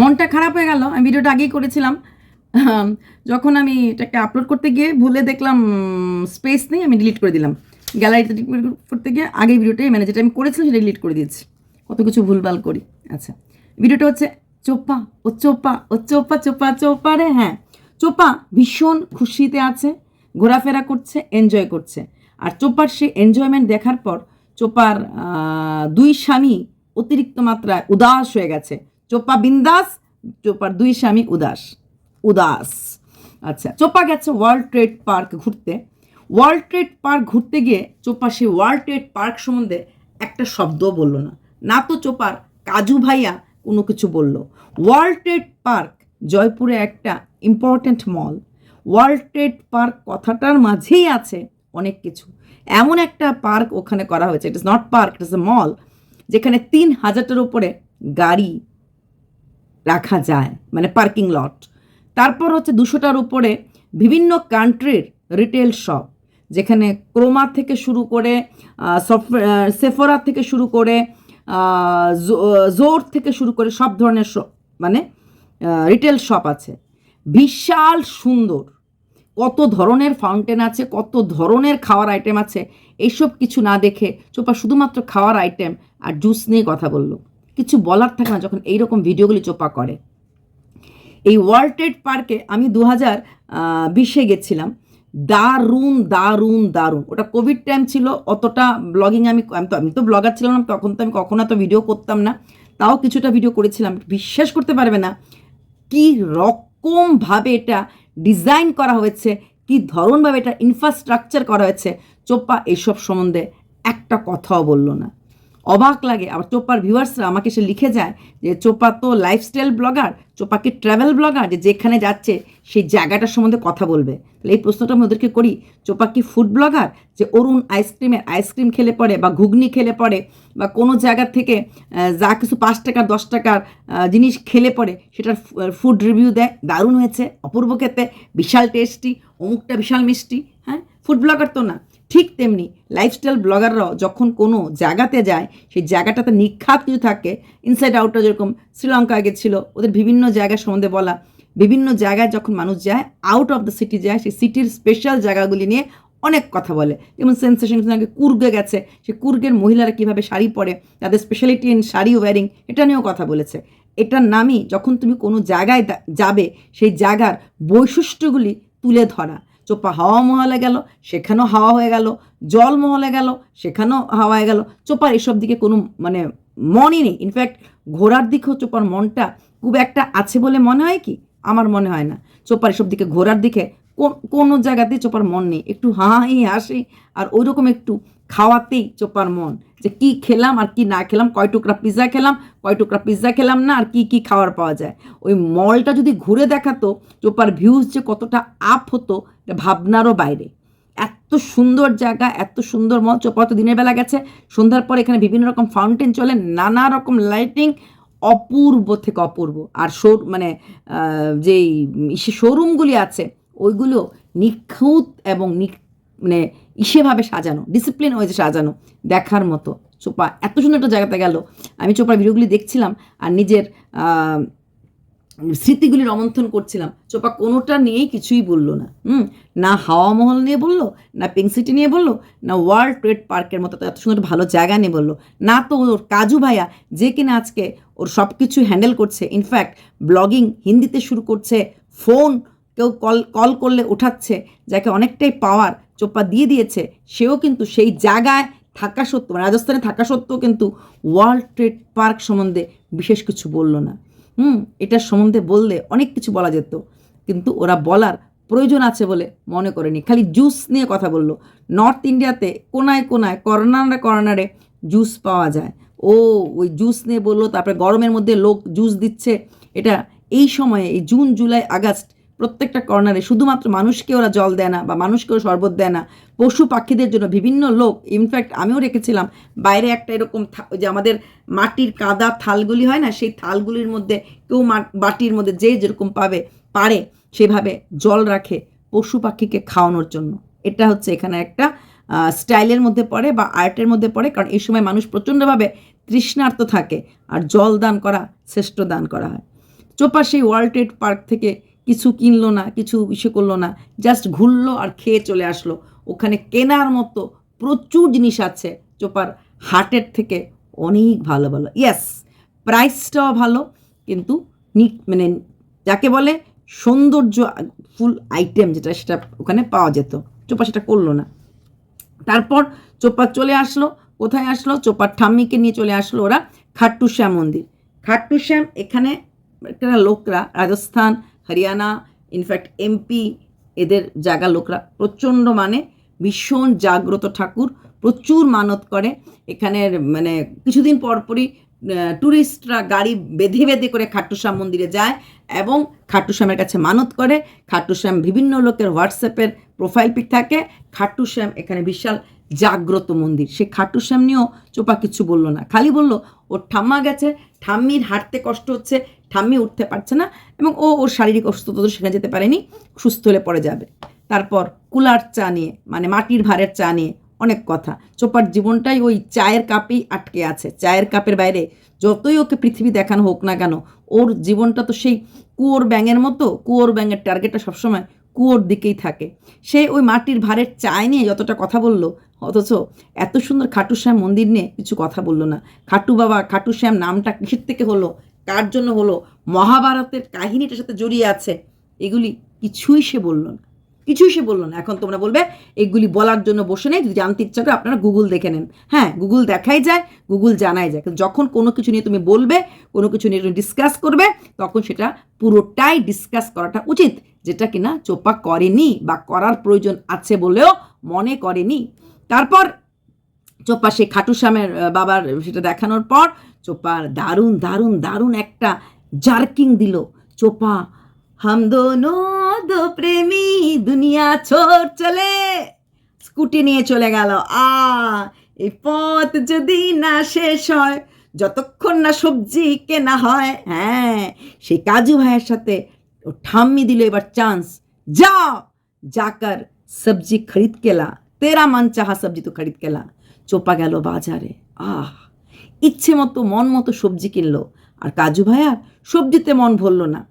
মনটা খারাপ হয়ে গেল। আমি ভিডিওটা আগেই করেছিলাম। যখন আমি এটাকে আপলোড করতে গিয়ে ভুলে দেখলাম স্পেস নেই, আমি ডিলিট করে দিলাম। গ্যালারিতে করতে গিয়ে আগে ভিডিওটাই মানে যেটা আমি করেছিলাম, সেটা ডিলিট করে দিয়েছি। কত কিছু ভুলভাল করি। আচ্ছা ভিডিওটা হচ্ছে চোপা, ও চোপা ও চোপা চোপা চোপা রে হ্যাঁ। চোপা ভীষণ খুশিতে আছে, ঘোরাফেরা করছে এনজয় করছে। আর চোপার সে এনজয়মেন্ট দেখার পর, চোপার দুই স্বামী অতিরিক্ত মাত্রায় উদাস হয়ে গেছে। চোপা বিন্দাস, চোপার দুই স্বামী উদাস। উদাস। আচ্ছা চোপা গেছে ওয়ার্ল্ড ট্রেড পার্ক ঘুরতে। ওয়ার্ল্ড ট্রেড পার্ক ঘুরতে গিয়ে চোপা সেই ওয়ার্ল্ড ট্রেড পার্ক সম্বন্ধে একটা শব্দও বলল না। না তো চোপার কাজু ভাইয়া কোনো কিছু বলল। ওয়ার্ল্ড ট্রেড পার্ক জয়পুরে একটা important mall World Trade Park কথাটার মাঝেই আছে অনেক কিছু। এমন একটা পার্ক ওখানে করা হয়েছে। ইট is not park it is a mall যেখানে তিন হাজারটার উপরে গাড়ি রাখা যায় মানে পার্কিং লট তারপর হচ্ছে দুশোটার উপরে বিভিন্ন কান্ট্রির রিটেল শপ যেখানে ক্রোমা থেকে শুরু করে সেফোরা থেকে শুরু করে জোর থেকে শুরু করে সব ধরনের মানে রিটেল শপ আছে। বিশাল সুন্দর। কত ধরনের ফাউন্টেন আছে, কত ধরনের খাওয়ার আইটেম আছে এইসব কিছু না দেখে চোপা শুধুমাত্র খাওয়ার আইটেম আর জুস নিয়ে কথা বলল। কিছু বলার থাকে না যখন এইরকম ভিডিওগুলি চোপা করে। এই ওয়ার্ল্ড ট্রেড পার্কে আমি দু হাজার বিশে গেছিলাম। দারুণ দারুণ দারুণ। ওটা কোভিড টাইম ছিল, অতটা ব্লগিং আমি আমি তো আমি তো ব্লগার ছিলাম না, তখন তো আমি কখনো তো ভিডিও করতাম না। তাও কিছুটা ভিডিও করেছিলাম, বিশ্বাস করতে পারবে না কি রকমভাবে এটা ডিজাইন করা হয়েছে, কি ধরনভাবে এটা ইনফ্রাস্ট্রাকচার করা হয়েছে। চোপা এইসব সম্বন্ধে একটা কথাও বলল না। অবাক লাগে। আবার চোপার ভিউয়ার্সরা আমাকে সে লিখে যায় যে চোপা তো লাইফস্টাইল ব্লগার চোপা কি ট্রাভেল ব্লগার যে যেখানে যাচ্ছে সেই জায়গাটার সম্বন্ধে কথা বলবে। তাহলে এই প্রশ্নটা আমি ওদেরকে করি চোপা কি ফুড ব্লগার যে অরুণ আইসক্রিমের আইসক্রিম খেলে পরে বা ঘুগনি খেলে পরে বা কোনো জায়গা থেকে যা কিছু পাঁচ টাকার দশ টাকার জিনিস খেলে পরে সেটার ফুড রিভিউ দেয়। দারুণ হয়েছে, অপূর্ব খেতে, বিশাল টেস্টি অমুকটা বিশাল মিষ্টি হ্যাঁ? ফুড ব্লগার তো না। ঠিক তেমনি লাইফস্টাইল ব্লগাররাও যখন কোনো জায়গাতে যায়, সেই জায়গাটাতে নিখাত কিছু থাকে ইনসাইড আউটটা যেরকম শ্রীলঙ্কা গেছিল ওদের বিভিন্ন জায়গা সম্বন্ধে বলা, বিভিন্ন জায়গায় যখন মানুষ যায় আউট অফ দ্য সিটি যায়, সেই সিটির স্পেশাল জায়গাগুলি নিয়ে অনেক কথা বলে। যেমন সেন্সেশন আগে কুর্গে গেছে সে কুর্গের মহিলারা কীভাবে শাড়ি পরে, তাদের স্পেশালিটি ইন শাড়ি ওয়ারিং এটা নিয়েও কথা বলেছে। এটার নামই যখন তুমি কোনো জায়গায় যাবে, সেই জায়গার বৈশিষ্ট্যগুলি তুলে ধরা। চোপা হাওয়া মহলে গেল, সেখানেও হাওয়া হয়ে গেল, জল মহলে গেল, সেখানেও হাওয়া হয়ে গেল। চোপার এসব দিকে কোনো মানে মনই নেই। ইনফ্যাক্ট ঘোরার দিকেও চোপার মনটা খুব একটা আছে বলে মনে হয় কি? আমার মনে হয় না। চোপার এসব দিকে ঘোরার দিকে কোনো জায়গাতে চোপার মন নেই। একটু হাই হাসি আর ওইরকম একটু খাওয়াতেই চোপার মন যে কি খেলাম আর কি না খেলাম, কয় টুকরা পিৎজা খেলাম, কয় টুকরা পিৎজা খেলাম না আর কি কি খাওয়ার পাওয়া যায়। ওই মলটা যদি ঘুরে দেখাতো, চোপার ভিউজ যে কতটা আপ হতো ভাবনারও বাইরে। এত সুন্দর জায়গা, এত সুন্দর মল চোপা তো দিনের বেলা গেছে। সন্ধ্যার পর এখানে বিভিন্ন রকম ফাউন্টেন চলে, নানা রকম লাইটিং অপূর্ব থেকে অপূর্ব। আর শো মানে যেই ইসে শোরুমগুলি আছে, ওইগুলো নিখুঁত এবং নি- মানে ইসেভাবে সাজানো ডিসিপ্লিন ওয়েজে সাজানো, দেখার মতো। চোপা, এত সুন্দর একটা জায়গাতে গেল। আমি চোপার ভিডিওগুলি দেখছিলাম, আর নিজের স্মৃতিগুলি রমন্থন করছিলাম। চোপা কোনোটা নিয়েই কিছুই বলল না। হুম? না হাওয়া মহল নিয়ে বলল, না পিঙ্ক সিটি নিয়ে বলল, না ওয়ার্ল্ড ট্রেড পার্কের মতো এত সুন্দর ভালো জায়গা নিয়ে বলল। না তো ওর কাজু ভাইয়া, যে কিনা আজকে ওর সব কিছু হ্যান্ডেল করছে ইনফ্যাক্ট ব্লগিং হিন্দিতে শুরু করছে ফোন কেউ কল কল করলে ওঠাচ্ছে যাকে অনেকটাই পাওয়ার চোপা দিয়ে দিয়েছে, সেও কিন্তু সেই জায়গায় থাকা সত্ত্বেও, রাজস্থানে থাকা সত্ত্বেও কিন্তু ওয়ার্ল্ড ট্রেড পার্ক সম্বন্ধে বিশেষ কিছু বলল না। হুম এটার সম্বন্ধে বললে অনেক কিছু বলা যেত, কিন্তু ওরা বলার প্রয়োজন আছে বলে মনে করেনি। খালি জুস নিয়ে কথা বলল। নর্থ ইন্ডিয়াতে কোনায় কোনায়, কর্নারে কর্নারে জুস পাওয়া যায়। ও ওই জুস নিয়ে বলল, তারপরে গরমের মধ্যে লোক জুস দিচ্ছে। এটা এই সময়ে, এই জুন, জুলাই, আগস্ট প্রত্যেকটা কর্নারে শুধুমাত্র মানুষকে ওরা জল দেয় না বা মানুষকে ওরা শরবত দেয় না, পশু পাখিদের জন্য বিভিন্ন লোক ইনফ্যাক্ট আমিও রেখেছিলাম, বাইরে একটা এরকম যে আমাদের মাটির কাদা থালগুলি হয় না, সেই থালগুলির মধ্যে কেউ বাটির মধ্যে যে যেরকম পাবে, পারে, সেভাবে জল রাখে পশু পাখিকে খাওয়ানোর জন্য। এটা হচ্ছে এখানে একটা স্টাইলের মধ্যে পড়ে বা আর্টের মধ্যে পড়ে, কারণ এই সময় মানুষ প্রচণ্ডভাবে তৃষ্ণার্ত থাকে আর জল দান করা, শ্রেষ্ঠ দান করা হয়। চোপা সেই ওয়ার্ল্ড ট্রেড পার্ক থেকে কিছু কিনলো না, কিছু ইসে করল না জাস্ট ঘুরলো আর খেয়ে চলে আসলো। ওখানে কেনার মতো প্রচুর জিনিস আছে চোপার হাটের থেকে, অনেক ভালো ভালো। ইয়েস প্রাইসটাও ভালো, কিন্তু নি- মানে যাকে বলে সৌন্দর্য ফুল আইটেম যেটা সেটা ওখানে পাওয়া যেত, চোপা সেটা করল না। তারপর চোপা চলে আসলো, কোথায় আসলো? চোপার ঠাম্মিকে নিয়ে চলে আসলো ওরা খাট্টু শ্যাম মন্দির। খাট্টু শ্যাম এখানে একটা লোকরা, রাজস্থান হরিয়ানা ইনফ্যাক্ট এমপি এদের জায়গা লোকরা প্রচণ্ড মানে ভীষণ জাগ্রত ঠাকুর, প্রচুর মানত করে। এখানের মানে কিছুদিন পরপরই ট্যুরিস্টরা গাড়ি বেঁধে বেঁধে করে খাট্টুশ্যাম মন্দিরে যায় এবং খাট্টুশ্যামের কাছে মানত করে। খাট্টুশ্যাম বিভিন্ন লোকের হোয়াটসঅ্যাপের প্রোফাইল পিক থাকে। খাট্টুশ্যাম এখানে বিশাল জাগ্রত মন্দির। সে খাট্টুশ্যাম নিয়েও চোপা কিছু বলল না। খালি বলল ওর ঠাম্মা গেছে, ঠাম্মির হাঁটতে কষ্ট হচ্ছে ঠাম্মি উঠতে পারছে না এবং ও ওর শারীরিক অসুস্থতা তো সেখানে যেতে পারেনি, সুস্থ হলে পরে যাবে। তারপর কুলার চা নিয়ে মানে মাটির ভারের চা নিয়ে অনেক কথা। চোপার জীবনটাই ওই চায়ের কাপেই আটকে আছে। চায়ের কাপের বাইরে যতই ওকে পৃথিবী দেখানো হোক না কেন, ওর জীবনটা তো সেই কুয়োর ব্যাঙের মতো, কুয়োর ব্যাঙের টার্গেটটা সবসময় কুয়োর দিকেই থাকে। সে ওই মাটির ভারের চায় নিয়ে যতটা কথা বলল, অথচ এত সুন্দর খাটু শ্যাম মন্দির নিয়ে কিছু কথা বলল না। খাটু বাবা, খাটু শ্যাম নামটা কিসের থেকে হলো? কার জন্য হলো? মহাভারতের কাহিনীটার সাথে জড়িয়ে আছে। এগুলি কিছুই সে বলল না। কিছুই সে বলল না। এখন তোমরা বলবে, এগুলি বলার জন্য বসে নেই। যদি জানতে ইচ্ছা করে আপনারা গুগল দেখে নেন। হ্যাঁ গুগল দেখাই যায় গুগল জানাই যায়। যখন কোনো কিছু নিয়ে তুমি বলবে, কোনো কিছু নিয়ে তুমি ডিসকাস করবে, তখন সেটা পুরোটাই ডিসকাস করাটা উচিত, যেটা কিনা চোপা করেনি বা করার প্রয়োজন আছে বলেও মনে করেনি। তারপর চোপা সেই খাটু শ্যামের বাবার সেটা দেখানোর পর চোপার দারুণ দারুণ দারুণ একটা জার্কিং দিল। চোপা হাম দোনো দো প্রেমী দুনিয়া ছোট চলে। স্কুটি নিয়ে চলে গেল। আ এই পথ যদি না শেষ হয়, যতক্ষণ না সবজি কেনা হয় হ্যাঁ সেই কাজু ভাইয়ের সাথে ও ঠাম্মি দিল এবার চান্স যা যাকর সবজি খরিদ কেলা, তেরা মন চাহা সবজি তো খরিদ কেলা। চোপা গেল বাজারে আহ ইচ্ছে মতো মন মতো সবজি কিনলো আর কাজু ভাইয়া সবজিতে মন ভরল না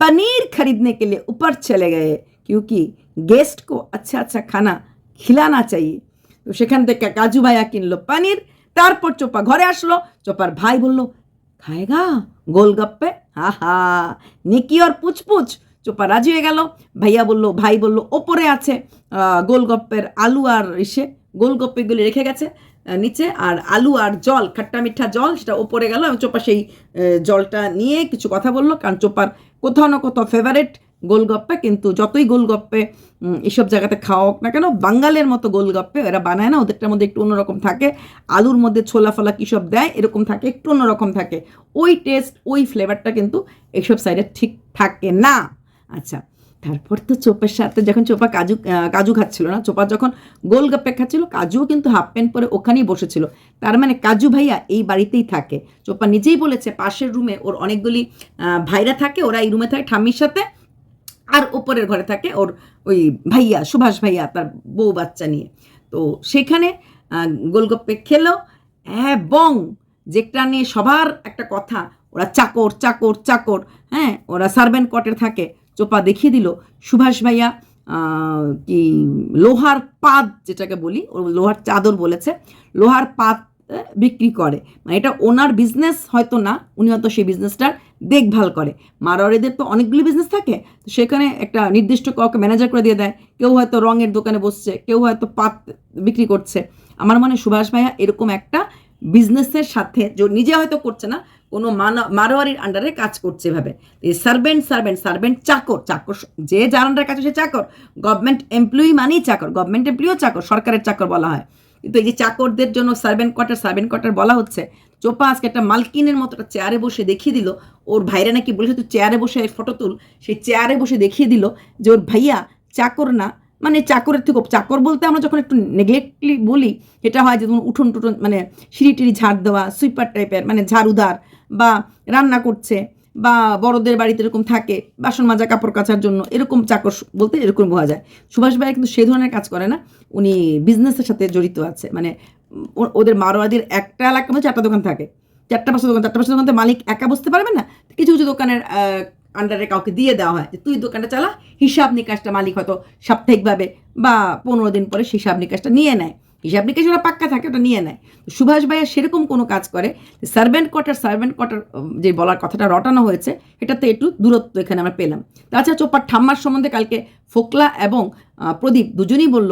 पनीर खरीदने के लिए ऊपर चले गए क्योंकि गेस्ट को अच्छा अच्छा खाना खिलाना चाहिए তো সেখান থেকে কাজু ভাইয়া কিনলো পনির তারপর চোপা ঘরে আসলো চোপার ভাই বলল খায়গা গোলগপ্পে হা হা নেকি আর পুচপুচ চোপা রাজি হয়ে গেল ভাইয়া বলল ভাই বলল ওপরে আছে আহ, গোলগপ্পের আলু আর ইসে গোলগপ্পেগুলি রেখে গেছে নিচে। আর আলু আর জল খাট্টা মিঠা জল, সেটা ওপরে গেল। এবং চোপা সেই জলটা নিয়ে কিছু কথা বলল, কারণ চোপার কোথাও না কোথাও ফেভারেট গোলগপ্পে। কিন্তু যতই গোলগপ্পে এসব জায়গাতে খাওয়া হোক না কেন, বাঙালের মতো গোলগপ্পে এরা বানায় না, ওদেরটার মধ্যে একটু অন্যরকম থাকে। আলুর মধ্যে ছোলা ফলা কী সব দেয়, এরকম থাকে, একটু অন্যরকম থাকে। ওই টেস্ট ওই ফ্লেভারটা কিন্তু এইসব সাইডে ঠিক থাকে না। আচ্ছা তারপর তো চোপের সাথে যখন চোপা কাজু কাজু খাচ্ছিল না, চোপা যখন গোলগাপ্পে খাচ্ছিল, কাজুও কিন্তু হাফ প্যান্ট পরে ওখানেই বসেছিল। তার মানে কাজু ভাইয়া এই বাড়িতেই থাকে। চোপা নিজেই বলেছে, পাশের রুমে ওর অনেকগুলি ভাইরা থাকে, ওরা এই রুমে থাকে ঠাম্মির সাথে, আর ওপরের ঘরে থাকে ওর ওই ভাইয়া, সুভাষ ভাইয়া, তার বউ বাচ্চা নিয়ে। তো সেখানে গোলগপ্পে খেলো, এবং যেটা নিয়ে সবার একটা কথা, ওরা চাকর চাকর চাকর হ্যাঁ ওরা সার্ভেন্ট কোয়ার্টার থাকে। চোপা দেখিয়ে দিল। সুভাষ ভাইয়া কি লোহার পাত যেটাকে বলি, ও লোহার চাদর বলেছে, লোহার পাত বিক্রি করে। মানে এটা ওনার বিজনেস হয়তো না, উনি হয়তো সেই বিজনেসটার দেখভাল করে। মারোয়ারিদের তো অনেকগুলি বিজনেস থাকে, তো সেখানে একটা নির্দিষ্ট কাউকে ম্যানেজার করে দিয়ে দেয়। কেউ হয়তো রঙের দোকানে বসছে, কেউ হয়তো পাত বিক্রি করছে। আমার মনে সুভাষ ভাইয়া এরকম একটা বিজনেসের সাথে নিজে হয়তো করছে না কোনো মারোয়ারির আন্ডারে কাজ করছে এভাবে। এই সার্ভেন্ট সার্ভেন্ট সার্ভেন্ট চাকর চাকর যে যার আন্ডারে কাজ সে চাকর গভর্নমেন্ট এমপ্লয়ি মানেই চাকর গভর্নমেন্ট এমপ্লয়িও চাকর, সরকারের চাকর বলা হয়। কিন্তু এই যে চাকরদের জন্য সার্ভেন্ট কোয়ার্টার সার্ভেন্ট কোয়ার্টার বলা হচ্ছে, চোপা আজকে একটা মালকিনের মতো একটা চেয়ারে বসে দেখিয়ে দিল, ওর ভাইরা নাকি বলেছে, তুই চেয়ারে বসে ফটো তুল। সেই চেয়ারে বসে দেখিয়ে দিল যে ওর ভাইয়া চাকর না মানে চাকরের থেকে চাকর বলতে আমরা যখন একটু নেগলেক্টলি বলি, এটা হয় যে যেমন উঠোন টুঠোন মানে সিঁড়ি টিড়ি ঝাড় দেওয়া সুইপার টাইপের মানে ঝাড়ুদার বা রান্না করছে বা বড়দের বাড়িতে এরকম থাকে বাসন মাজা, কাপড় কাচার জন্য এরকম চাকর বলতে এরকম বোঝা যায়। সুভাষ ভাই কিন্তু সেই ধরনের কাজ করে না। উনি বিজনেসের সাথে জড়িত আছে। মানে ওদের মারোয়াদির একটা এলাকার মধ্যে চারটা দোকান থাকে। চারটা পাঁচটা দোকান, চারটা পাঁচটা দোকানতে মালিক একা বসতে পারবে না? কিছু কিছু দোকানের আন্ডারে কাউকে দিয়ে দেওয়া হয় যে, তুই দোকানটা চালা। হিসাব নিকাশটা মালিক হয়তো সাপ্তাহিকভাবে বা পনেরো দিন পরে সেই হিসাব নিকাশটা নিয়ে নেয়। হিসাব নিকাশ ওরা পাক্কা থাকে, ওটা নিয়ে নেয়। সুভাষ ভাইয়া সেরকম কোনো কাজ করে সার্ভেন্ট কোয়ার্টার সার্ভেন্ট কোয়ার্টার যে বলার কথাটা রটানো হয়েছে এটাতে একটু দূরত্ব এখানে আমরা পেলাম। তাছাড়া চোপার ঠাম্মার সম্বন্ধে কালকে ফোকলা এবং প্রদীপ দুজনেই বলল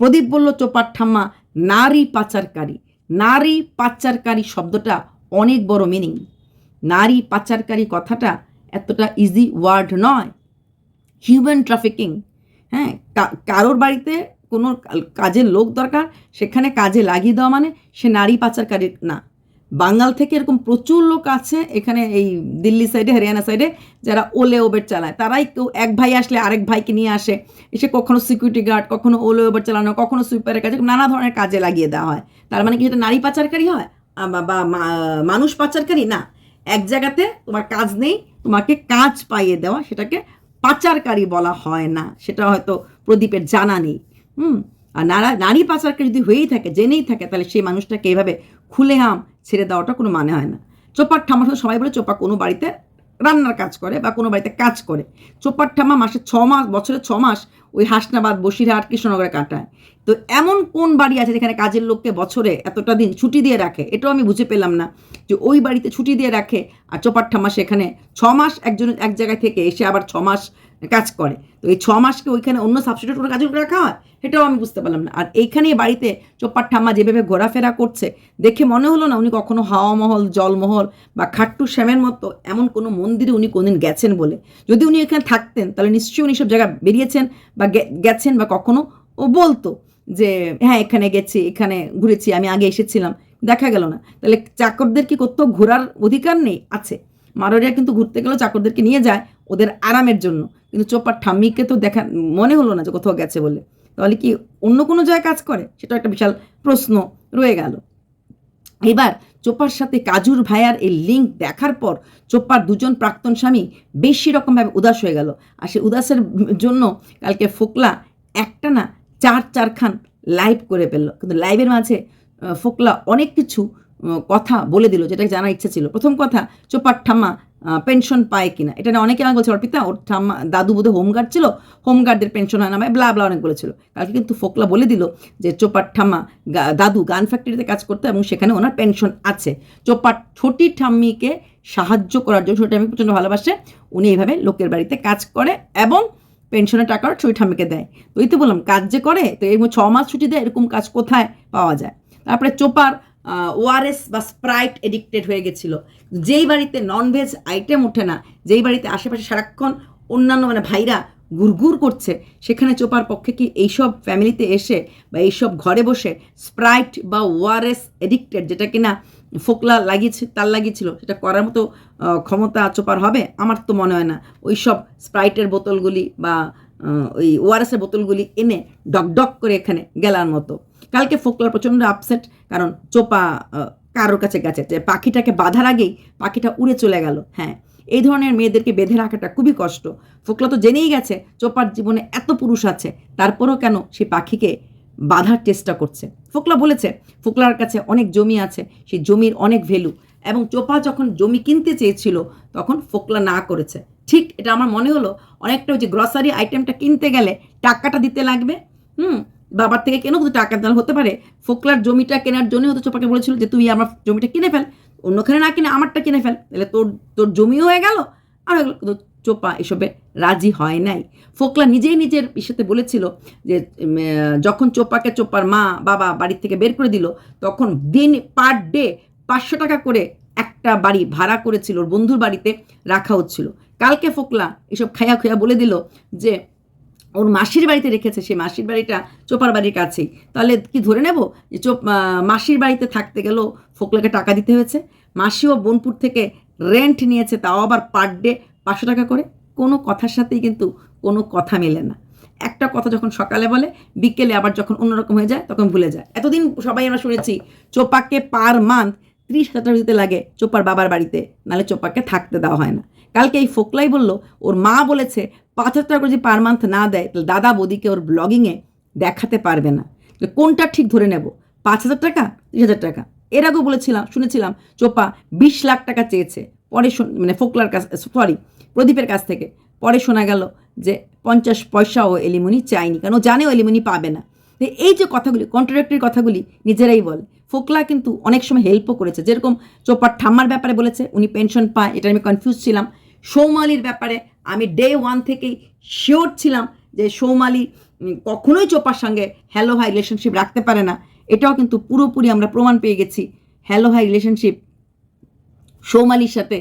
প্রদীপ বলল চোপার ঠাম্মা, নারী পাচারকারী। নারী পাচারকারী শব্দটা অনেক বড় মিনিং নারী পাচারকারী কথাটা এতটা ইজি ওয়ার্ড নয়। হিউম্যান ট্রাফিকিং হ্যাঁ কারোর বাড়িতে কোনো কাজের লোক দরকার, সেখানে কাজে লাগিয়ে দেওয়া মানে সে নারী পাচারকারী না। বাঙ্গাল থেকে এরকম প্রচুর লোক আছে এখানে এই দিল্লি সাইডে হরিয়ানা সাইডে যারা ওলে ওবের চালায়। তারাই কেউ, এক ভাই আসলে আরেক ভাইকে নিয়ে আসে। এসে কখনো সিকিউরিটি গার্ড কখনো ওলে ওবের চালানো, কখনো সুইপারের কাজে নানা ধরনের কাজে লাগিয়ে দেওয়া হয়। তার মানে কি, এটা নারী পাচারকারী হয়? বা- মানুষ পাচারকারী? না। এক জায়গাতে তোমার কাজ নেই, তোমাকে কাজ পাইয়ে দেওয়া, সেটাকে পাচারকারী বলা হয় না। সেটা হয়তো প্রদীপের জানা নেই। হুম। আর নারা, নারী পাচারকে যদি হয়েই থাকে, জেনেই থাকে, তাহলে সেই মানুষটাকে এইভাবে খুলে হাম ছেড়ে দেওয়াটা কোনো মানে হয় না। চোপার ঠামার সাথে সবাই বলে চোপা কোনো বাড়িতে রান্নার কাজ করে বা কোনো বাড়িতে কাজ করে। চোপার ঠামা মাসে ছ মাস, বছরে ছ মাস ওই হাসনাবাদ, বসিরহাট, কৃষ্ণনগরে কাটায়। তো এমন কোন বাড়ি আছে যেখানে কাজের লোককে বছরে এতটা দিন ছুটি দিয়ে রাখে? এটাও আমি বুঝে পেলাম না যে ওই বাড়িতে ছুটি দিয়ে রাখে আর চোপার ঠাম্মা সেখানে ছ মাস একজন, এক জায়গায় থেকে এসে আবার ছ মাস কাজ করে। তো এই ছ মাসকে ওইখানে অন্য সাবস্টিটিউট করে কাজে রাখা হয়? সেটাও আমি বুঝতে পারলাম না। আর এইখানে বাড়িতে চোপার ঠাম্মা যেভাবে ঘোরাফেরা করছে, দেখে মনে হলো না উনি কখনো হাওয়া মহল জলমহল বা খাট্টু শ্যামের মতো এমন কোনো মন্দিরে উনি কোনদিন গেছেন বলে। যদি উনি এখানে থাকতেন, তাহলে নিশ্চয়ই উনি সব জায়গায় বেরিয়েছেন বা গে- গেছেন বা কখনো ও বলতো যে হ্যাঁ এখানে গেছি, এখানে ঘুরেছি, আমি আগে এসেছিলাম। দেখা গেল না। তাহলে চাকরদের কি কোথাও ঘোরার অধিকার নেই? আছে। মারোয়ারিয়া কিন্তু ঘুরতে গেলেও চাকরদেরকে নিয়ে যায় ওদের আরামের জন্য। কিন্তু চোপার ঠাম্মিকে তো দেখা, মনে হলো না যে কোথাও গেছে বলে। তাহলে কি অন্য কোনো জায়গায় কাজ করে? সেটা একটা বিশাল প্রশ্ন রয়ে গেল। এবার চোপার সাথে কাজুর ভাইয়ার এই লিঙ্ক দেখার পর চোপার দুজন প্রাক্তন স্বামী বেশি রকমভাবে উদাস হয়ে গেল। আর সে উদাসের জন্য কালকে ফোকলা একটা না চার চারখান লাইভ করে ফেলল। কিন্তু লাইভের মাঝে ফোকলা অনেক কিছু কথা বলে দিল, যেটা জানার ইচ্ছা ছিল। প্রথম কথা, চোপার ঠাম্মা পেনশন পায় কিনা। এটা অনেকে আমাকে বলছে অর্পিতা ওর ঠাম্মা, দাদু বোধ হোমগার্ড ছিল, হোমগার্ডদের পেনশন হয় না ভাই ব্লা ব্লা অনেক বলেছিল। কালকে কিন্তু ফোকলা বলে দিল যে চোপার ঠাম্মা দাদু গান ফ্যাক্টরিতে কাজ করতো এবং সেখানে ওনার পেনশন আছে। চোপার ছোটি ঠাম্মিকে সাহায্য করার জন্য, ছোটি ঠাম্মি প্রচণ্ড ভালোবাসে, উনি এইভাবে লোকের বাড়িতে কাজ করে এবং পেনশনের টাকাও ছোটি ঠাম্মিকে দেয়। তো এই তো বললাম, কাজ যে করে, তো এরকম ছ মাস ছুটি দেয়, এরকম কাজ কোথায় পাওয়া যায়? তারপরে চোপার ওআরএস বা স্প্রাইট এডিক্টেড হয়ে গেছিল। যেই বাড়িতে ননভেজ আইটেম ওঠে না, যেই বাড়িতে আশেপাশে সারাক্ষণ অন্যান্য মানে ভাইরা গুড়গুড় করছে, সেখানে চোপার পক্ষে কি এইসব ফ্যামিলিতে এসে বা এইসব ঘরে বসে স্প্রাইট বা ওআরএস এডিক্টেড যেটা কিনা ফোকলা লাগিয়েছে তার লাগিয়েছিল, সেটা করার মতো ক্ষমতা চোপার হবে? আমার তো মনে হয় না। ওই সব স্প্রাইটের বোতলগুলি বা ওই ওআরএসের বোতলগুলি এনে ডক ডক করে এখানে গেলার মতো। কালকে ফোকলার প্রচণ্ড আপসেট কারণ চোপা কারোর কাছে গেছে, যে পাখিটাকে বাঁধার আগেই পাখিটা উড়ে চলে গেল। হ্যাঁ এই ধরনের মেয়েদেরকে বেঁধে রাখাটা খুবই কষ্ট। ফোকলা তো জেনেই গেছে, চোপার জীবনে এত পুরুষ আছে, তারপরও কেন সে পাখিকে বাঁধার চেষ্টা করছে? ফোকলা বলেছে, ফোকলার কাছে অনেক জমি আছে, সেই জমির অনেক ভ্যালু, এবং চোপা যখন জমি কিনতে চেয়েছিল, তখন ফোকলা না করেছে। ঠিক এটা আমার মনে হলো, অনেকটা ওই যে গ্রসারি আইটেমটা কিনতে গেলে টাকাটা দিতে লাগবে, হুম বাবার থেকে কেন কিন্তু টাকা দেওয়া হতে পারে? ফোকলার জমিটা কেনার জন্য হয়তো চোপাকে বলেছিল যে, তুই আমার জমিটা কিনে ফেল, অন্যখানে না কিনে আমারটা কিনে ফেল। তাহলে তোর তোর জমিও হয়ে গেল? আর হয়ে গেলো। কিন্তু চোপা এসবে রাজি হয় নাই। ফোকলা নিজেই নিজের ইস্যুতে বলেছিল যে যখন চোপাকে চোপার মা বাবা বাড়ি থেকে বের করে দিল, তখন দিন পার ডে পাঁচশো টাকা করে একটা বাড়ি ভাড়া করেছিল ওর বন্ধুর বাড়িতে রাখা হচ্ছিল। কালকে ফোকলা এসব খায়া খুয়া বলে দিল যে ওর মাসির বাড়িতে রেখেছে, সেই মাসির বাড়িটা চোপার বাড়ির কাছেই। তাহলে কি ধরে নেব যে চোপ মাসির বাড়িতে থাকতে গেলেও ফোকলাকে টাকা দিতে হয়েছে? মাসিও বোনপুর থেকে রেন্ট নিয়েছে, তাও আবার পার ডে পাঁচশো টাকা করে। কোনো কথার সাথেই কিন্তু কোনো কথা মেলে না। একটা কথা যখন সকালে বলে, বিকেলে আবার যখন অন্যরকম হয়ে যায়, তখন ভুলে যায়। এতদিন সবাই আমরা শুনেছি, চোপাকে পার মান্থ ত্রিশ হাজার দিতে লাগে চোপার বাবার বাড়িতে নাহলে চোপাকে থাকতে দেওয়া হয় না। কালকে এই ফোকলাই বলল, ওর মা বলেছে পাঁচ হাজার টাকা করে যদি পার মান্থ না দেয়, তাহলে দাদা বৌদিকে ওর ব্লগিংয়ে দেখাতে পারবে না। কোনটা ঠিক ধরে নেব? পাঁচ হাজার টাকা? তিরিশ হাজার টাকা? এর আগেও বলেছিলাম, শুনেছিলাম চোপা বিশ লাখ টাকা চেয়েছে। পরে মানে ফোকলার কাছ সরি প্রদীপের কাছ থেকে। পরে শোনা গেল যে পঞ্চাশ পয়সাও এলিমনি চায়নি, কারণ ও জানে ও এলিমনি পাবে না। এই যে কথাগুলি কন্ট্রাক্টরি কথাগুলি নিজেরাই বলে। ফোকলা কিন্তু অনেক সময় হেল্পও করেছে। যেরকম চোপার ঠাম্মার ব্যাপারে বলেছে, উনি পেনশন পায়, এটা আমি কনফিউজ ছিলাম। সৌমালির ব্যাপারে আমি ডে ওয়ান থেকেই শিওর ছিলাম যে সৌমালি কখনোই চোপার সঙ্গে হ্যালো হাই রিলেশনশিপ রাখতে পারে না। এটাও কিন্তু পুরোপুরি আমরা প্রমাণ পেয়ে গেছি। হ্যালো হাই রিলেশনশিপ সৌমালির সাথে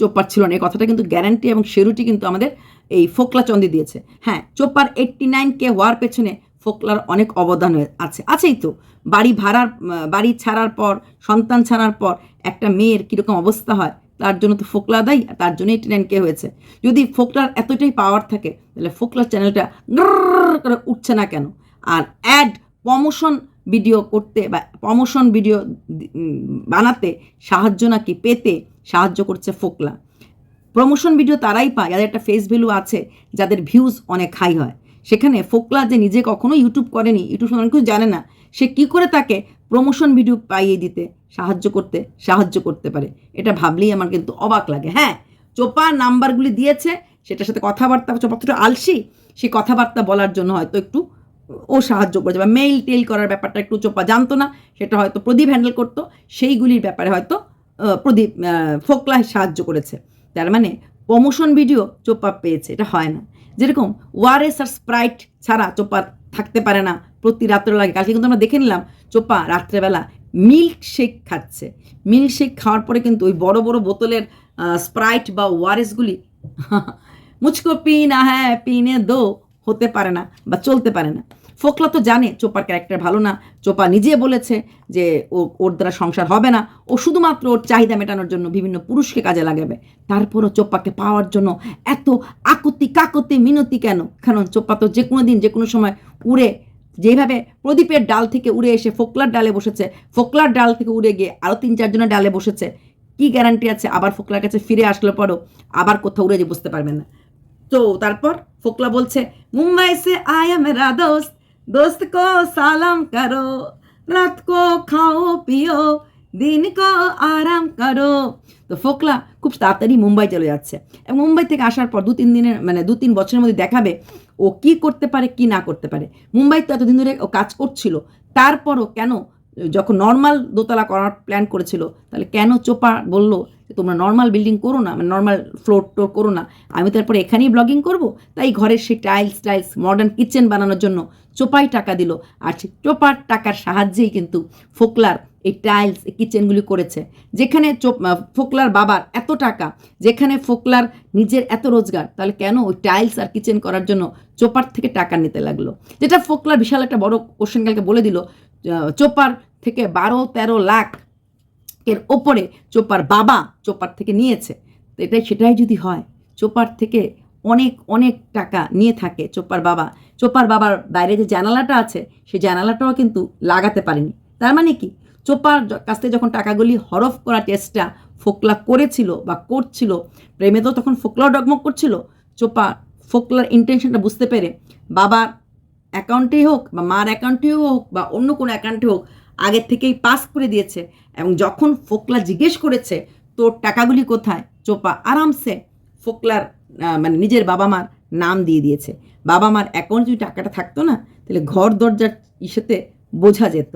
চোপার ছিল না। এই কথাটা কিন্তু গ্যারান্টি এবং শেরুটি কিন্তু আমাদের এই ফোকলা চন্দি দিয়েছে। হ্যাঁ চোপার এইট্টি নাইন কে হওয়ার পেছনে ফোকলার অনেক অবদান আছে। আছেই তো। বাড়ি ভাড়ার বাড়ি ছাড়ার পর, সন্তান ছাড়ার পর একটা মেয়ের কীরকম অবস্থা হয়, তার জন্য তো ফোকলা দায়ী তার জন্য এইটি নাইন কে হয়েছে। যদি ফোকলার এতটাই পাওয়ার থাকে, তাহলে ফোকলার চ্যানেলটা করে উঠছে না কেন? আর অ্যাড প্রমোশন ভিডিও করতে বা প্রমোশন ভিডিও বানাতে সাহায্য নাকি পেতে সাহায্য করছে ফোকলা। প্রমোশন ভিডিও তারাই পায়, যাদের একটা ফেস ভ্যালু আছে, যাদের ভিউজ অনেক হাই হয়। সেখানে ফোকলা যে নিজে কখনো ইউটিউব করেনি ইউটিউব অনেক কিছু জানে না সে কি করে তাকে প্রমোশন ভিডিও পাইয়ে দিতে সাহায্য করতে সাহায্য করতে পারে? এটা ভাবলেই আমার কিন্তু অবাক লাগে। হ্যাঁ চোপা নাম্বারগুলি দিয়েছে সেটার সাথে কথাবার্তা চোপা তো আলসি সেই কথাবার্তা বলার জন্য হয়তো একটু ও সাহায্য করেছে বা মেইল টেল করার ব্যাপারটা একটু চোপা জানতো না সেটা হয়তো প্রদীপ হ্যান্ডেল করতো সেইগুলির ব্যাপারে হয়তো প্রদীপ আহ, ফোকলা সাহায্য করেছে। তার মানে প্রমোশন ভিডিও চোপা পেয়েছে এটা হয় না। যেরকম ওয়ারেস আর স্প্রাইট ছাড়া চোপা থাকতে পারে না প্রতি রাত্রে লাগে কালকে কিন্তু আমরা দেখে নিলাম চোপা রাত্রেবেলা মিল্ক শেক খাচ্ছে। মিল্ক শেক খাওয়ার পরে কিন্তু ওই বড় বড় বোতলের স্প্রাইট বা ওয়ারেসগুলি মুচকো পিন হ্যাঁ পিনে দো হতে পারে না বা চলতে পারে না। ফোকলা তো জানে চোপার ক্যারেক্টার ভালো না। চোপা নিজে বলেছে যে ও, ওর দ্বারা সংসার হবে না। ও শুধুমাত্র ওর চাহিদা মেটানোর জন্য বিভিন্ন পুরুষকে কাজে লাগাবে। তারপরও চোপ্পাকে পাওয়ার জন্য এত আকুতি, কাকুতি, মিনতি কেন? কারণ চোপ্পা তো যে কোনো দিন, যে কোনো সময় উড়ে, যেভাবে প্রদীপের ডাল থেকে উড়ে এসে ফোকলার ডালে বসেছে, ফোকলার ডাল থেকে উড়ে গিয়ে আরও তিন চারজনের ডালে বসেছে, কি গ্যারান্টি আছে? আবার ফোকলার কাছে ফিরে আসলে পরও আবার কোথাও উড়ে যে বুঝতে পারবেন না। তো তারপর ফোকলা বলছে মুম্বাই সে আয়া মেরা দোস্ত दोस्त को सलाम करो रात को खाओ पियो দিন কো আরাম করো তো ফোকলা খুব তাড়াতাড়ি মুম্বাই চলে যাচ্ছে এবং মুম্বাই থেকে আসার পর দু তিন দিনের মানে দু তিন বছরের মধ্যে দেখাবে ও কি করতে পারে কি না করতে পারে মুম্বাই তো এতদিন ধরে ও কাজ করছিল তারপরও কেন যখন নর্মাল দোতলা করার প্ল্যান করেছিল, তাহলে কেন চোপা বলল, তোমরা নর্মাল বিল্ডিং করো না মানে নর্মাল ফ্লোর টোর করো না, আমি তারপরে এখানেই ব্লগিং করব? তাই ঘরের সেই টাইলস টাইলস মডার্ন কিচেন বানানোর জন্য চোপাই টাকা দিল, আর সেই চোপার টাকার সাহায্যেই কিন্তু ফোকলার এই টাইলস কিচেনগুলি করেছে। যেখানে চোপ ফোকলার বাবার এত টাকা, যেখানে ফোকলার নিজের এত রোজগার, তাহলে কেন ওই টাইলস আর কিচেন করার জন্য চোপার থেকে টাকা নিতে লাগল? যেটা ফোকলার বিশাল একটা বড় কোশ্চেন কালকে বলে দিল চোপার থেকে বারো তেরো লাখ এর ওপরে চোপার বাবা চোপার থেকে নিয়েছে। তো এটাই, সেটাই যদি হয়, চোপার থেকে অনেক অনেক টাকা নিয়ে থাকে চোপার বাবা। চোপার বাবার বাইরে যে জানালাটা আছে, সেই জানালাটাও কিন্তু লাগাতে পারেনি। তার মানে কি? চোপার কাছ থেকে যখন টাকাগুলি হরফ করার চেষ্টা ফোকলা করেছিল বা করছিল, প্রেমে তো তখন ফোকলাও ডগমগ করছিল, চোপা ফোকলার ইন্টেনশনটা বুঝতে পেরে বাবার অ্যাকাউন্টেই হোক বা মার অ্যাকাউন্টেই হোক বা অন্য কোনো অ্যাকাউন্টে হোক আগের থেকেই পাস করে দিয়েছে এবং যখন ফোকলা জিজ্ঞেস করেছে, তোর টাকাগুলি কোথায়? চোপা আরামসে ফোকলার মানে নিজের বাবা মার নাম দিয়ে দিয়েছে। বাবা মার অ্যাকাউন্টে যদি টাকাটা থাকতো না, তাহলে ঘর দরজার ইসেতে বোঝা যেত।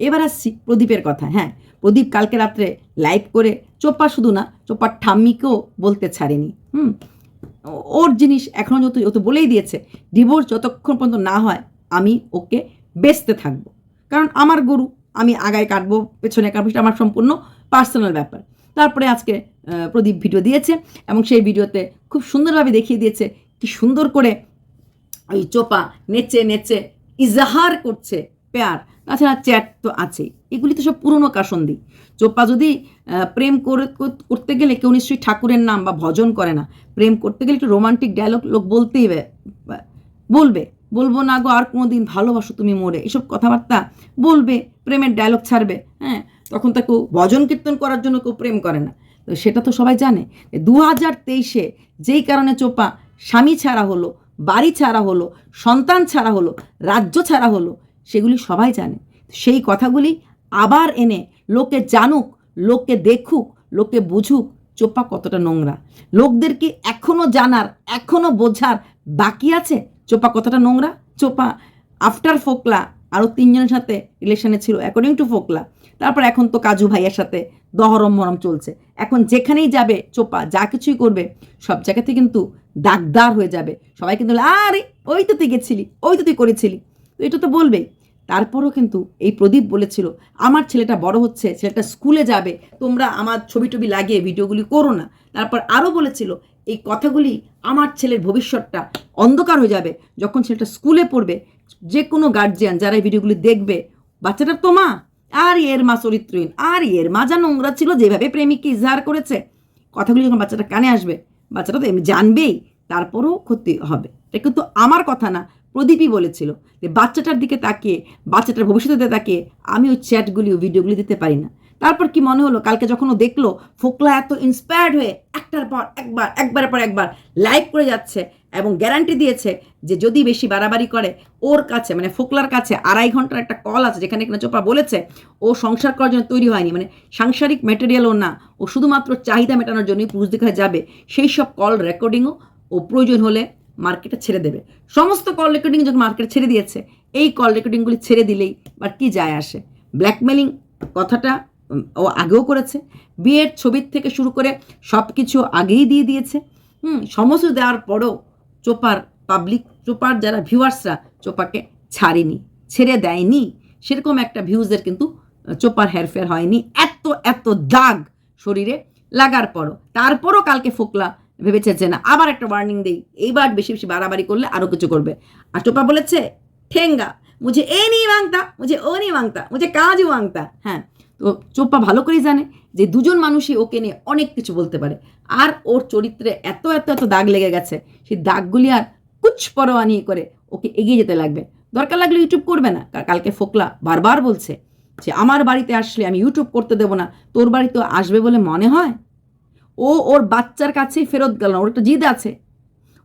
এবার আসছি প্রদীপের কথা। হ্যাঁ প্রদীপ কালকে রাত্রে লাইভ করে চোপা শুধু না, চোপার ঠাম্মিকেও বলতে ছাড়েনি। হুম, ওর জিনিস এখনও যত যত বলেই দিয়েছে ডিভোর্স যতক্ষণ পর্যন্ত না হয়, আমি ওকে বেচতে থাকব। কারণ আমার গরু আমি আগায় কাটবো, পেছনে কাটবো, সেটা আমার সম্পূর্ণ পার্সোনাল ব্যাপার। তারপরে আজকে প্রদীপ ভিডিও দিয়েছে এবং সেই ভিডিওতে খুব সুন্দরভাবে দেখিয়ে দিয়েছে কি সুন্দর করে ওই চোপা নেচে নেচে ইজাহার করছে পেয়ার। তাছাড়া চ্যাট তো আছেই। এগুলি তো সব পুরনো কাসন্দি। চোপা যদি প্রেম করে করতে গেলে কেউ নিশ্চয়ই ঠাকুরের নাম বা ভজন করে না। প্রেম করতে গেলে একটু রোমান্টিক ডায়লগ লোক বলতেই বলবে। বলব না গো, আর কোনো দিন ভালোবাসো তুমি মোরে। এসব কথাবার্তা বলবে, প্রেমের ডায়লগ ছাড়বে হ্যাঁ? তখন তো কেউ ভজন কীর্তন করার জন্য কেউ প্রেম করে না। তো সেটা তো সবাই জানে। দু হাজার তেইশে যেই কারণে চোপা স্বামী ছাড়া হলো, বাড়ি ছাড়া হলো, সন্তান ছাড়া হলো, রাজ্য ছাড়া হলো, সেগুলি সবাই জানে। সেই কথাগুলি আবার এনে লোকে জানুক, লোকে দেখুক, লোকে বুঝুক চোপা কতটা নোংরা। লোকদের কি এখনও জানার, এখনও বোঝার বাকি আছে? চোপা কথাটা নোংরা, চোপা আফটার ফোকলা আরও তিনজনের সাথে রিলেশনে ছিল অ্যাকর্ডিং টু ফোকলা। তারপর এখন তো কাজু ভাইয়ের সাথে দহরম মরম চলছে। এখন যেখানেই যাবে চোপা, যা কিছুই করবে, সব জায়গাতে কিন্তু দাগদার হয়ে যাবে। সবাই কিন্তু আরে, ওই তো তুই গেছিলি, ওই তো তুই করেছিলি। তো এটা তো বলবেই। তারপরও কিন্তু এই প্রদীপ বলেছিল, আমার ছেলেটা বড় হচ্ছে, ছেলেটা স্কুলে যাবে, তোমরা আমার ছবি টবি লাগিয়ে ভিডিওগুলি করো না। তারপর আরও বলেছিল এই কথাগুলি আমার ছেলের ভবিষ্যৎটা অন্ধকার হয়ে যাবে যখন ছেলেটা স্কুলে পড়বে, যে কোনো গার্জিয়ান যারা এই ভিডিওগুলি দেখবে বাচ্চাটা তো মা, আর এর মা চরিত্রহীন, আর এর মা যা নোংরা ছিল, যেভাবে প্রেমিককে ইজহার করেছে, কথাগুলি যখন বাচ্চাটা কানে আসবে, বাচ্চাটা তো এমনি জানবেই, তারপরও ক্ষতি হবে। এটা কিন্তু আমার কথা না, প্রদীপই বলেছিল যে বাচ্চাটার দিকে তাকিয়ে, বাচ্চাটার ভবিষ্যতে তাকিয়ে, আমি ওই চ্যাটগুলি ও ভিডিওগুলি দিতে পারি না। তারপর কি মনে হলো? কালকে যখন ও দেখল, ফোকলা এত ইন্সপায়ার্ড হয়ে একটার পর একবার, একবারের পর একবার লাইক করে যাচ্ছে এবং গ্যারান্টি দিয়েছে যে যদি বেশি বাড়াবাড়ি করে, ওর কাছে মানে ফোকলার কাছে আড়াই ঘণ্টার একটা কল আছে যেখানে কিনা চোপা বলেছে, ও সংসার করার জন্য তৈরি হয়নি। মানে সাংসারিক ম্যাটেরিয়ালও না। ও শুধুমাত্র চাহিদা মেটানোর জন্যই পুরুষ দিকে যাবে। সেই সব কল রেকর্ডিংও ও প্রয়োজন হলে মার্কেটে ছেড়ে দেবে। সমস্ত কল রেকর্ডিং যখন মার্কেটে ছেড়ে দিয়েছে, এই কল রেকর্ডিংগুলি ছেড়ে দিলেই বা কি যায় আসে? ব্ল্যাকমেলিং কথাটা ও আগেও করেছে। বিয়ের ছবির থেকে শুরু করে সব কিছু আগেই দিয়ে দিয়েছে। হুম, সমস্ত দেওয়ার পরও চোপার পাবলিক চোপার যারা ভিউয়ার্সরা চোপাকে ছাড়েনি, ছেড়ে দেয়নি। সেরকম একটা ভিউজের কিন্তু চোপার হেরফের হয়নি। এত এত দাগ শরীরে লাগার পরও। তারপরও কালকে ফোকলা ভেবেছে যে না, আবার একটা ওয়ার্নিং দেই। এইবার বেশি বেশি বাড়াবাড়ি করলে আরও কিছু করবে। আর চোপা বলেছে, ঠেঙ্গা, মুঝে এ নিয়ে মাংতা মুঝে ও নিয়ে মাংতা মুঝে কাজও মাংতা হ্যাঁ তো চোপ্পা ভালো করেই জানে যে দুজন মানুষই ওকে নিয়ে অনেক কিছু বলতে পারে। আর ওর চরিত্রে এত এত এত দাগ লেগে গেছে, সেই দাগগুলি আর কুচ পরোয়া নিয়ে করে ওকে এগিয়ে যেতে লাগবে। দরকার লাগলে ইউটিউব করবে না। কালকে ফোকলা বারবার বলছে যে, আমার বাড়িতে আসলে আমি ইউটিউব করতে দেবো না, তোর বাড়িতে আসবে বলে মনে হয়? ও ওর বাচ্চার কাছেই ফেরত গেল না, ওর একটা জিদ আছে।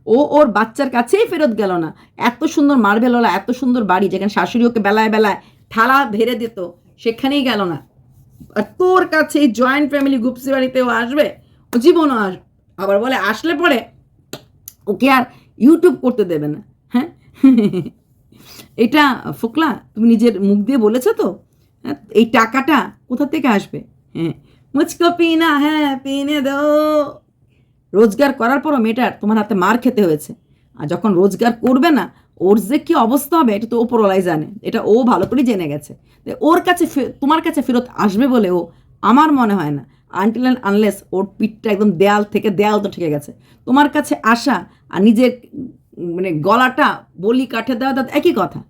ও ওর বাচ্চার কাছেই ফেরত গেল না। এত সুন্দর মার্বেলওয়ালা এত সুন্দর বাড়ি যেখানে শাশুড়ি ওকে বেলায় বেলায় থালা ভেড়ে দিত, সেখানেই গেল না। আর তোর কাছে এই জয়েন্ট ফ্যামিলি গুপসি বাড়িতেও আসবে ও জীবনও আসবে আবার বলে আসলে পরে ওকে আর ইউটিউব করতে দেবে না হ্যাঁ? এটা ফোকলা তুমি নিজের মুখ দিয়ে বলেছ তো? হ্যাঁ, এই টাকাটা কোথা থেকে আসবে? হ্যাঁ মুচকো হ্যাঁ পিনে রোজগার করার পরও মেয়েটার তোমার হাতে মার খেতে হয়েছে। আর যখন রোজগার করবে না ওর যে কী অবস্থা হবে, এটা তো ওপরওয়ালাই জানে। এটা ও ভালো করে জেনে গেছে। ওর কাছে তোমার কাছে ফেরত আসবে বলে ও আমার মনে হয় না। আনটিল অ্যান্ড আনলেস ওর পিঠটা একদম দেয়াল থেকে দেয়াল তো ঠেকে গেছে। তোমার কাছে আসা আর নিজের মানে গলাটা বলি কাঠে দেওয়া দেওয়া একই কথা।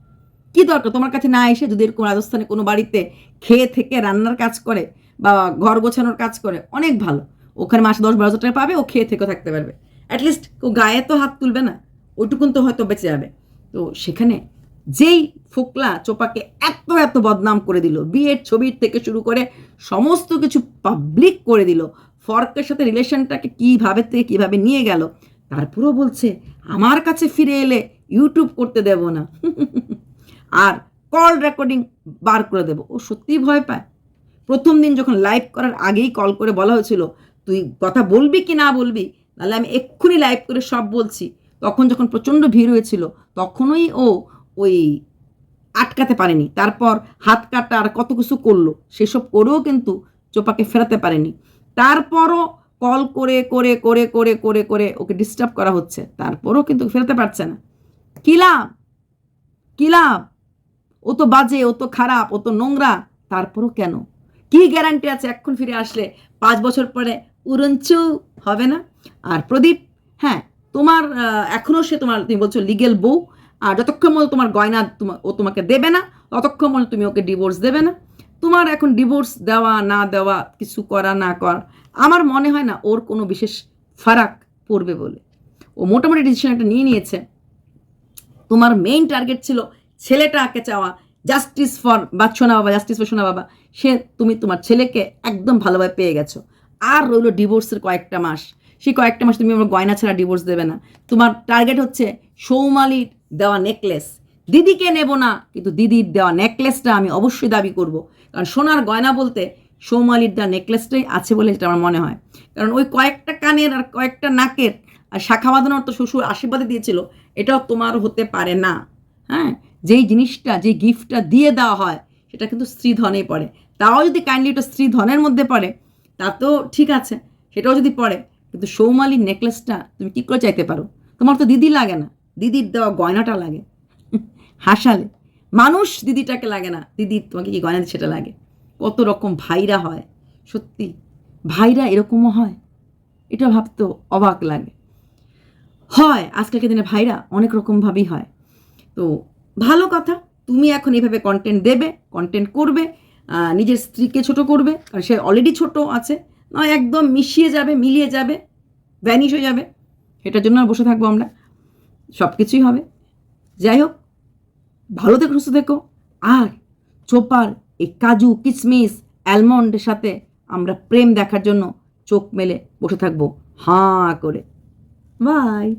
কি দরকার? তোমার কাছে না এসে যদি এরকম রাজস্থানে কোনো বাড়িতে খেয়ে থেকে রান্নার কাজ করে বা ঘর গোছানোর কাজ করে, অনেক ভালো। ওখানে মাসে দশ বারো হাজার টাকা পাবে, ও খেয়ে থেকেও থাকতে পারবে। অ্যাটলিস্ট ও গায়ে তো হাত তুলবে না। ওইটুকুন তো হয়তো বেঁচে যাবে। তো সেখানে যেই ফোকলা চোপাকে এত এত বদনাম করে দিল, বিয়ের ছবির থেকে শুরু করে সমস্ত কিছু পাবলিক করে দিল, ফর্কের সাথে রিলেশনটাকে কীভাবে থেকে কীভাবে নিয়ে গেল, তারপরেও বলছে, আমার কাছে ফিরে এলে ইউটিউব করতে দেব না, আর কল রেকর্ডিং বার করে দেবো। ও সত্যিই ভয় পায়। প্রথম দিন যখন লাইভ করার আগেই কল করে বলা হয়েছিল, তুই কথা বলবি কি না বলবি? তাহলে আমি এক্ষুনি লাইভ করে সব বলছি। তখন যখন প্রচণ্ড ভিড় হয়েছিল, তখনই ও ওই আটকাতে পারেনি। তারপর হাত কাটা আর কত কিছু করল, সেসব করেও কিন্তু চোপাকে ফেরাতে পারেনি। তারপরও কল করে করে করে করে করে করে ওকে ডিস্টার্ব করা হচ্ছে। তারপরও কিন্তু ফেরাতে পারছে না। কী লাভ? লাভ? ও তো বাজে, ও তো খারাপ, ও তো নোংরা। তারপরও কেন? কি গ্যারান্টি আছে এখন ফিরে আসলে? পাঁচ বছর পরে উড়ঞ্চু হবে না? আর প্রদীপ? হ্যাঁ তোমার এখনও সে তোমার, তুমি বলছো লিগেল বউ, আর যতক্ষণ মতো তোমার গয়না ও তোমাকে দেবে না, ততক্ষণ মতো তুমি ওকে ডিভোর্স দেবে না। তোমার এখন ডিভোর্স দেওয়া, না দেওয়া, কিছু করা, না করা, আমার মনে হয় না ওর কোনো বিশেষ ফারাক পড়বে বলে। ও মোটামুটি ডিসিশন একটা নিয়ে নিয়েছে। তোমার মেইন টার্গেট ছিল ছেলেটাকে চাওয়া জাস্টিস ফর বা সোনা বাবা জাস্টিস ফর সোনা বাবা। সে, তুমি তোমার ছেলেকে একদম ভালোভাবে পেয়ে গেছো। আর রইল ডিভোর্সের কয়েকটা মাস। সেই কয়েকটা মাস তুমি আমার গয়না ছাড়া ডিভোর্স দেবে না। তোমার টার্গেট হচ্ছে সৌমালির দেওয়া নেকলেস দিদিকে নেব না, কিন্তু দিদির দেওয়া নেকলেসটা আমি অবশ্যই দাবি করব। কারণ সোনার গয়না বলতে সৌমালির দেওয়া নেকলেসটাই আছে বলে যেটা আমার মনে হয়। কারণ ওই কয়েকটা কানের আর কয়েকটা নাকের আর শাখা বাঁধানোর তো শ্বশুর আশীর্বাদে দিয়েছিল, এটাও তোমার হতে পারে না। হ্যাঁ? যেই জিনিসটা যে গিফটটা দিয়ে দেওয়া হয়, সেটা কিন্তু স্ত্রীধনে পড়ে। তাও যদি কাইন্ডলি ওটা স্ত্রীধনের মধ্যে পড়ে তা তো ঠিক আছে, সেটাও যদি পড়ে কিন্তু সৌমালির নেকলেসটা তুমি কী করে চাইতে পারো? তোমার তো দিদি লাগে না। দিদির দেওয়া গয়নাটা লাগে। হাসালে। মানুষ দিদিটাকে লাগে না। দিদি তোমাকে কি গয়না সেটা লাগে। কত রকম ভাইরা হয়। সত্যি, ভাইরা এরকমও হয়। এটা ভাবতো অবাক লাগে। হয়, আজকালকার দিনে ভাইরা অনেক রকমভাবেই হয়। তো ভালো কথা, তুমি এখন এইভাবে কন্টেন্ট দেবে কন্টেন্ট করবে নিজের স্ত্রীকে ছোট করবে, কারণ সে অলরেডি ছোট আছে। নয়, একদম মিশিয়ে যাবে, মিলিয়ে যাবে ভ্যানিশ হয়ে যাবে। এটার জন্য আর বসে থাকব আমরা। সব কিছুই হবে। যাই হোক, ভালো থেকো, সুস্থ থেকো। আর চোপার এই কাজু কিশমিশ অ্যালমন্ডের সাথে আমরা প্রেম দেখার জন্য চোখ মেলে বসে থাকব। হাঁ করে। বাই